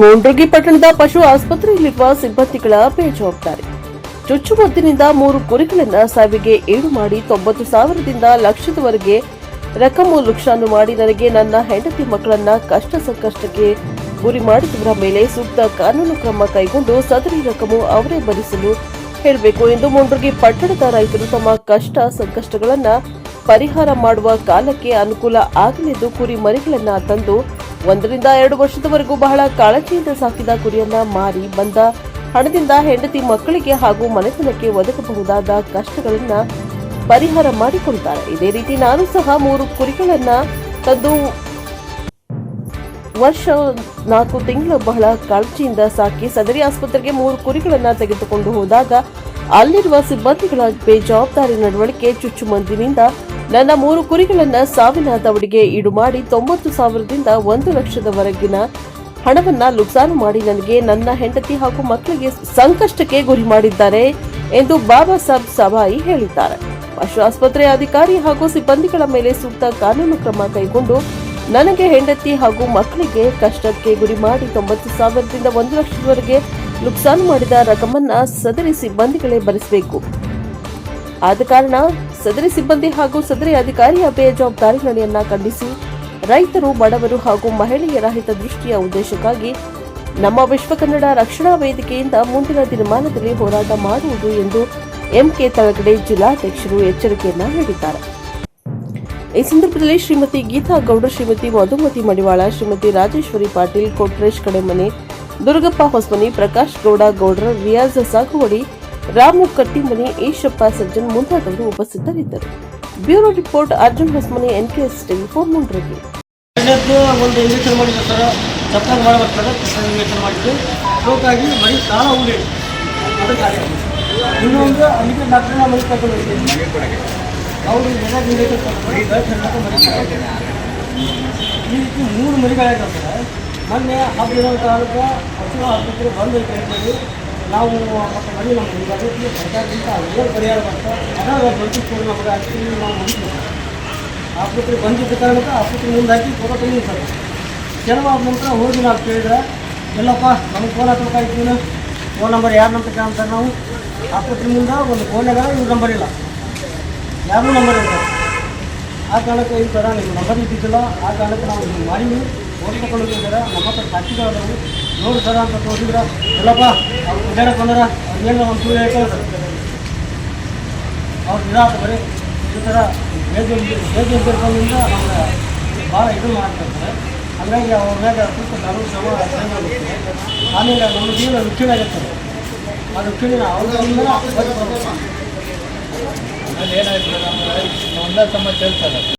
ಮುಂಡ್ರಗಿ ಪಟ್ಟಣದ ಪಶು ಆಸ್ಪತ್ರೆಯಲ್ಲಿರುವ ಸಿಬ್ಬಂದಿಗಳ ಬೇಜವಾಬ್ದಾರಿ. ಚುಚ್ಚುಮದ್ದಿನಿಂದ ಮೂರು ಕುರಿಗಳನ್ನ ಸಾವಿಗೆ ಏಳು ಮಾಡಿ ತೊಂಬತ್ತು ಸಾವಿರದಿಂದ ಲಕ್ಷದವರೆಗೆ ರಕಮು ನುಕ್ಸಾನು ಮಾಡಿ ನನಗೆ ನನ್ನ ಹೆಂಡತಿ ಮಕ್ಕಳನ್ನ ಕಷ್ಟ ಸಂಕಷ್ಟಕ್ಕೆ ಗುರಿ ಮಾಡಿದವರ ಮೇಲೆ ಸೂಕ್ತ ಕಾನೂನು ಕ್ರಮ ಕೈಗೊಂಡು ಸದರಿ ರಕಮು ಅವರೇ ಭರಿಸಲು ಹೇಳಬೇಕು ಎಂದು ಮುಂಡ್ರಗಿ ಪಟ್ಟಣದ ರೈತರು ತಮ್ಮ ಕಷ್ಟ ಸಂಕಷ್ಟಗಳನ್ನ ಪರಿಹಾರ ಮಾಡುವ ಕಾಲಕ್ಕೆ ಅನುಕೂಲ ಆಗಲೆಂದು ಕುರಿ ಮರಿಗಳನ್ನ ತಂದು ಒಂದರಿಂದ ಎರಡು ವರ್ಷದವರೆಗೂ ಬಹಳ ಕಾಳಜಿಯಿಂದ ಸಾಕಿದ ಕುರಿಯನ್ನ ಮಾರಿ ಬಂದ ಹಣದಿಂದ ಹೆಂಡತಿ ಮಕ್ಕಳಿಗೆ ಹಾಗೂ ಮನೆತನಕ್ಕೆ ಒದಗಬಹುದಾದ ಕಷ್ಟಗಳನ್ನ ಪರಿಹಾರ ಮಾಡಿಕೊಳ್ತಾರೆ ಇದೇ ರೀತಿ ನಾನು ಸಹ ಮೂರು ಕುರಿಗಳನ್ನ ತಂದು ವರ್ಷ ನಾಲ್ಕು ತಿಂಗಳು ಬಹಳ ಕಾಳಜಿಯಿಂದ ಸಾಕಿ ಸದರಿ ಆಸ್ಪತ್ರೆಗೆ ಮೂರು ಕುರಿಗಳನ್ನ ತೆಗೆದುಕೊಂಡು ಹೋದಾಗ ಅಲ್ಲಿರುವ ಸಿಬ್ಬಂದಿಗಳ ಬೇಜವಾಬ್ದಾರಿ ನಡವಳಿಕೆ ಚುಚ್ಚುಮಂದಿನಿಂದ ನನ್ನ ಮೂರು ಕುರಿಗಳನ್ನ ಸಾವಿನ ದವಡಿಗೆ ಈಡು ಮಾಡಿ ತೊಂಬತ್ತು ಸಾವಿರದಿಂದ ಒಂದು ಲಕ್ಷದವರೆಗಿನ ಹಣವನ್ನ ಲುಕ್ಸಾನು ಮಾಡಿ ನನಗೆ ನನ್ನ ಹೆಂಡತಿ ಹಾಗೂ ಮಕ್ಕಳಿಗೆ ಸಂಕಷ್ಟಕ್ಕೆ ಗುರಿ ಮಾಡಿದ್ದಾರೆ ಎಂದು ಬಾಬಾ ಸಾಬ್ ಸಭಾಯಿ ಹೇಳಿದ್ದಾರೆ. ಪಶು ಆಸ್ಪತ್ರೆ ಅಧಿಕಾರಿ ಹಾಗೂ ಸಿಬ್ಬಂದಿಗಳ ಮೇಲೆ ಸೂಕ್ತ ಕಾನೂನು ಕ್ರಮ ಕೈಗೊಂಡು ನನಗೆ ಹೆಂಡತಿ ಹಾಗೂ ಮಕ್ಕಳಿಗೆ ಕಷ್ಟಕ್ಕೆ ಗುರಿ ಮಾಡಿ ತೊಂಬತ್ತು ಸಾವಿರದಿಂದ ಒಂದು ಲಕ್ಷದವರೆಗೆ ನುಕ್ಸಾನು ಮಾಡಿದ ರಕಮನ್ನ ಸದರಿ ಸಿಬ್ಬಂದಿಗಳೇ ಭರಿಸಬೇಕು. ಆದ ಕಾರಣ ಸದರಿ ಸಿಬ್ಬಂದಿ ಹಾಗೂ ಸದರಿ ಅಧಿಕಾರಿಯ ಬೇಜವಾಬ್ದಾರಿ ನಡೆಯನ್ನ ಖಂಡಿಸಿ ರೈತರು, ಬಡವರು ಹಾಗೂ ಮಹಿಳೆಯರ ಹಿತದೃಷ್ಟಿಯ ಉದ್ದೇಶಕ್ಕಾಗಿ ನಮ್ಮ ವಿಶ್ವಕನ್ನಡ ರಕ್ಷಣಾ ವೇದಿಕೆಯಿಂದ ಮುಂದಿನ ದಿನಮಾನದಲ್ಲಿ ಹೋರಾಟ ಮಾಡುವುದು ಎಂದು ಎಂಕೆ ತಳಗಡೆ ಜಿಲ್ಲಾಧ್ಯಕ್ಷರು ಎಚ್ಚರಿಕೆಯನ್ನ ನೀಡಿದ್ದಾರೆ. ಈ ಸಂದರ್ಭದಲ್ಲಿ ಶ್ರೀಮತಿ ಗೀತಾ ಗೌಡ, ಶ್ರೀಮತಿ ಮಧುಮತಿ ಮಡಿವಾಳ, ಶ್ರೀಮತಿ ರಾಜೇಶ್ವರಿ ಪಾಟೀಲ್, ಕೊಟ್ರೇಶ್ ಕಡೆಮನೆ, ದುರ್ಗಪ್ಪ ಹೊಸ್ಮನಿ, ಪ್ರಕಾಶ್ ಗೌಡ, ಗೌಡ್ರ, ರಿಯಾಜ್ ಸಾಗುವಡಿ ರಾಮು ಕಟ್ಟಿಮನಿ ಈಶಪ್ಪ ಸಜ್ಜನ್ ಮುಂತಾದವರು ಉಪಸ್ಥಿತರಿದ್ದರು. Bureau report, Arjun Hosamani NKS TV four ಮುಂಡ್ರಿಗೆ ಒಂದು ಇಂಜೆಕ್ಷನ್ ಮಾಡಿದ್ದು ಸರ್. ಸಪ್ತಾಹ ಮಾಡಿ ಬರ್ತಾರೆ ಇಂಜೆಕ್ಷನ್ ಮಾಡಿದ್ದು ಸ್ಟ್ರೋಕ್ ಆಗಿ ಮರಿ ಸಾಲ ಉಂಡಿ ಅದಕ್ಕಾಗಿ ಇನ್ನೊಂದು ಅದಕ್ಕೆ ಡಾಕ್ಟರ್ನ ಮರಿ ಕರ್ಕೊಂಡು ಹೋಗ್ತೀವಿ ಅವರು ಈ ಮೂರು ಮರಿಗಳಾಗಿರ್ತಾರೆ ಮೊನ್ನೆ ಹಬ್ಬ ತಾಲೂಕು ಹಸು ಆಸ್ಪತ್ರೆ ಬಂದು ನಾವು ಮತ್ತೆ ಮರಿ ನಮ್ಮ ಅದಕ್ಕೆ ಸರ್ಕಾರದಿಂದ ಏನು ಪರಿಹಾರ ಬರ್ತಾ ಅದಾಗ ಬದುಕಿಸ್ಕೊಂಡು ನಮಗೆ ಹಾಕಿ ನಾವು ಮುಗಿಸ್ತೀವಿ ಆಸ್ಪತ್ರೆ ಬಂದಿದ್ದ ಕಾರಣಕ್ಕೆ ಆಸ್ಪತ್ರೆ ಮುಂದಾಕಿ ಹಾಕಿ ಫೋಟೋ ತಂದು ಸರ್. ಕೆಲವು ಆದ ನಂತರ ಹೋಗಿ ನಾವು ಕೇಳಿದ್ರೆ, ಎಲ್ಲಪ್ಪ, ನಮಗೆ ಫೋನ್ ಹಾಕ್ಬೇಕಾಯ್ತು ಫೋನ್ ನಂಬರ್ ಯಾರು ನಂಬರ್ ಕೇಳ್ತಾರೆ ನಾವು. ಆಸ್ಪತ್ರೆ ಮುಂದ ಒಂದು ಫೋನಾಗ ಇವ್ರ ನಂಬರ್ ಇಲ್ಲ. ಯಾರು ನಂಬರ್ ಇಲ್ಲ ಆ ಕಾರಣಕ್ಕೆ ಈ ಥರ ನಿಮ್ಮ ನಂಬರ್ ಇದ್ದಿದ್ದಿಲ್ಲ. ಆ ಕಾರಣಕ್ಕೆ ನಾವು ತಗೊಂಡು ಹೋಗಿದ್ದಾರೆ. ನಮ್ಮ ಹತ್ರ ಸಾಕ್ಷಿಗಳದಾವು ನೋಡಿ ಸರ ಅಂತ ತೋರಿಸಿದ್ರ, ಎಲ್ಲಪ್ಪ, ಅವ್ರು ಕುಡ್ಯಾಡಕ್ಕೆ ಬಂದಾರ, ಅವ್ರು ಏನು ಒಂದು ಸುಳ್ಳು ಹೇಳ್ತಾರೆ. ಸರ್ ಅವ್ರು ಇದಾತ ಬರೀ ಈ ಥರ ಬೇಜ ಬೇಜ ಇದ್ದಿರೋದ್ರಿಂದ ನಮ್ಗೆ ಭಾಳ ಇದು ಮಾಡ್ತಾರೆ ಹಾಗಾಗಿ ಅವ್ರ ಮೇಲೆ ಸ್ವಲ್ಪ ನಾನು ಶ್ರಮ ಆಗುತ್ತೆ. ಆಮೇಲೆ ನಮ್ಮ ಜೀವನ ರುಚಿನ ಆಗುತ್ತೆ ಆ ರುಚಿನ ಅವ್ರಿಂದ ಏನಾಯ್ತು ಒಂದೇ ಸಮಸ್ಯೆ ಹೇಳ್ತಾರೆ